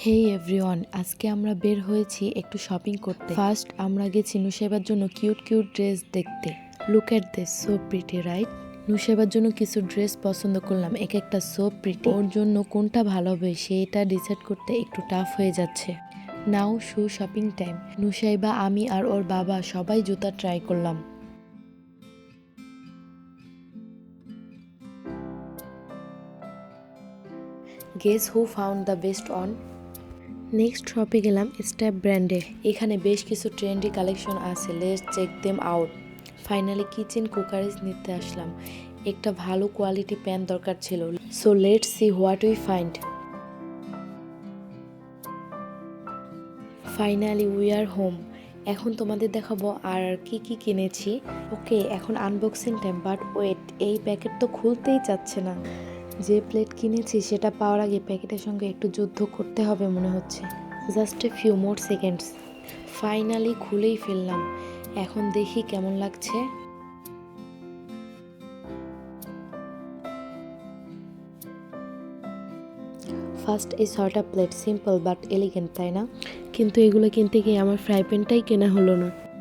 হেই everyone আজকে আমরা বের হয়েছি একটু শপিং করতে। ফার্স্ট আমরা গেছি নুসাইবার জন্য কিউট কিউট ড্রেস দেখতে। Look at this so pretty right নুসাইবার জন্য কিছু ড্রেস পছন্দ করলাম, এক একটা সো প্রিটি ওর জন্য কোনটা ভালো হবে সেটা ডিসাইড করতে একটু টাফ হয়ে যাচ্ছে। Now shoe shopping time Nusaiba, আমি আর ওর বাবা সবাই জুতা ট্রাই করলাম। Guess who found the best on next শপে গেলাম স্টেপ ব্র্যান্ডে এখানে বেশ কিছু ট্রেন্ডি কালেকশন আছে। Let's check them out finally kitchen cookeries নিতে আসলাম। একটা ভালো কোয়ালিটি প্যান দরকার ছিল। So let see what we find finally we are home এখন তোমাদের দেখাবো আর কি কি কিনেছি। ওকে এখন আনবক্সিং টাইম বাট ওয়েট এই প্যাকেট তো খুলতেই চাচ্ছে না। যে প্লেট কিনেছি সেটা পাওয়ার আগে প্যাকেটের সঙ্গে একটু যুদ্ধ করতে হবে মনে হচ্ছে। Just a few more seconds finally খুলেই ফেললাম। এখন দেখি কেমন লাগছে। ফার্স্ট এই ছয়টা প্লেট সিম্পল বাট এলিগেন্ট তাই না? কিন্তু এগুলো কিনতে গিয়ে আমার ফ্রাই প্যানটাই কেনা হলো না।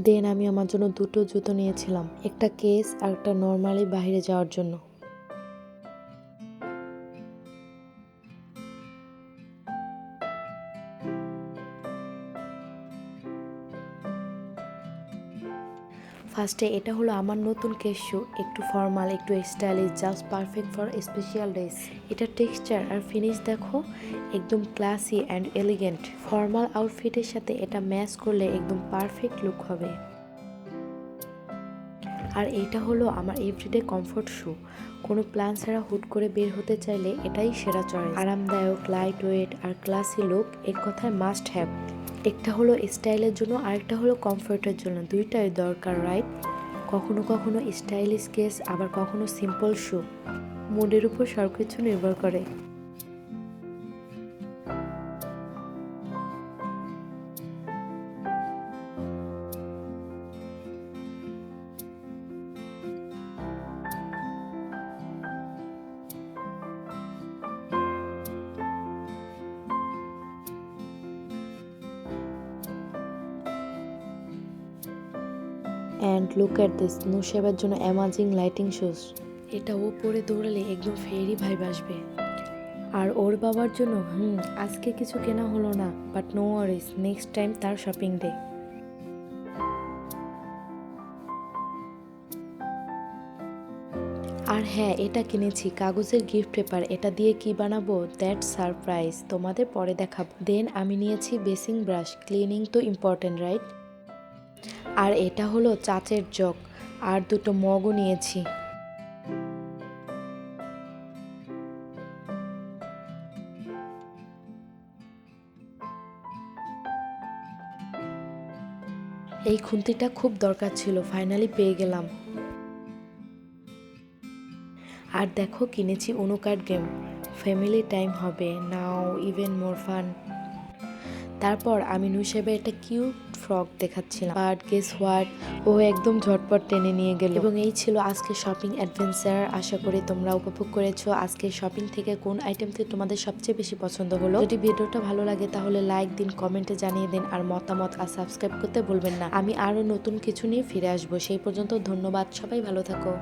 দেন আমি আমার জন্য দুটো জুতো নিয়েছিলাম, একটা কেস আর একটা নর্মালি বাইরে যাওয়ার জন্য। ফার্স্টে এটা হলো আমার নতুন কেস শু একটু ফর্মাল একটু stylish just perfect for special days এটা টেক্সচার আর ফিনিশ দেখো, একদম ক্লাসি অ্যান্ড এলিগেন্ট ফর্মাল আউটফিটের সাথে এটা ম্যাচ করলে একদম পারফেক্ট লুক হবে। আর এটা হলো আমার এভরিডে কমফোর্ট শু কোনো প্ল্যান ছাড়া হুট করে বের হতে চাইলে এটাই সেরা চয়েস আরামদায়ক লাইট ওয়েট আর ক্লাসি লুক এক কথায় মাস্ট হ্যাভ একটা হলো স্টাইলের জন্য, আরেকটা হলো কমফোর্টের জন্য। দুইটাই দরকার রাইট কখনো কখনো স্টাইলিশ কেস, আবার কখনো সিম্পল শু মুডের উপর সব কিছু নির্ভর করে। অ্যান্ড লুক অ্যাট দিস নুশেবার জন্য অ্যামাজিং লাইটিং শুজ এটা ও পরে দৌড়ালে একদম ফেরি ভাই আসবে। আর ওর বাবার জন্য, হুম, আজকে কিছু কেনা হলো না but no worries next time তার শপিং ডে আর হ্যাঁ এটা কিনেছি, কাগজের গিফট পেপার এটা দিয়ে কি বানাবো? দ্যাট সারপ্রাইজ তোমাদের পরে দেখাবো। দেন আমি নিয়েছি বেসিং ব্রাশ ক্লিনিং তো ইম্পর্টেন্ট রাইট আর এটা হলো চাচের জগ, আর দুটো মগও নিয়েছি। এই খুন্তিটা খুব দরকার ছিল ফাইনালি পেয়ে গেলাম। আর দেখো, কিনেছি UNO card game. Family time হবে নাও ইভেন মোর ফান তারপর আমি নুসাইবের একটা কিউট ফ্রক দেখাচ্ছিলাম। বাট গেস হোয়াট ও একদম ঝটপট টেনে নিয়ে গেল। এবং এই ছিল আজকে শপিং অ্যাডভেঞ্চার আশা করি তোমরা উপভোগ করেছ। আজকে শপিং থেকে কোন আইটেমটি তোমাদের সবচেয়ে বেশি পছন্দ হলো? যদি ভিডিওটা ভালো লাগে তাহলে লাইক দিন কমেন্টে জানিয়ে দিন। আর মতামত আর সাবস্ক্রাইব করতে ভুলবেন না। আমি আরও নতুন কিছু নিয়ে ফিরে আসব। সেই পর্যন্ত ধন্যবাদ। সবাই ভালো থাকো।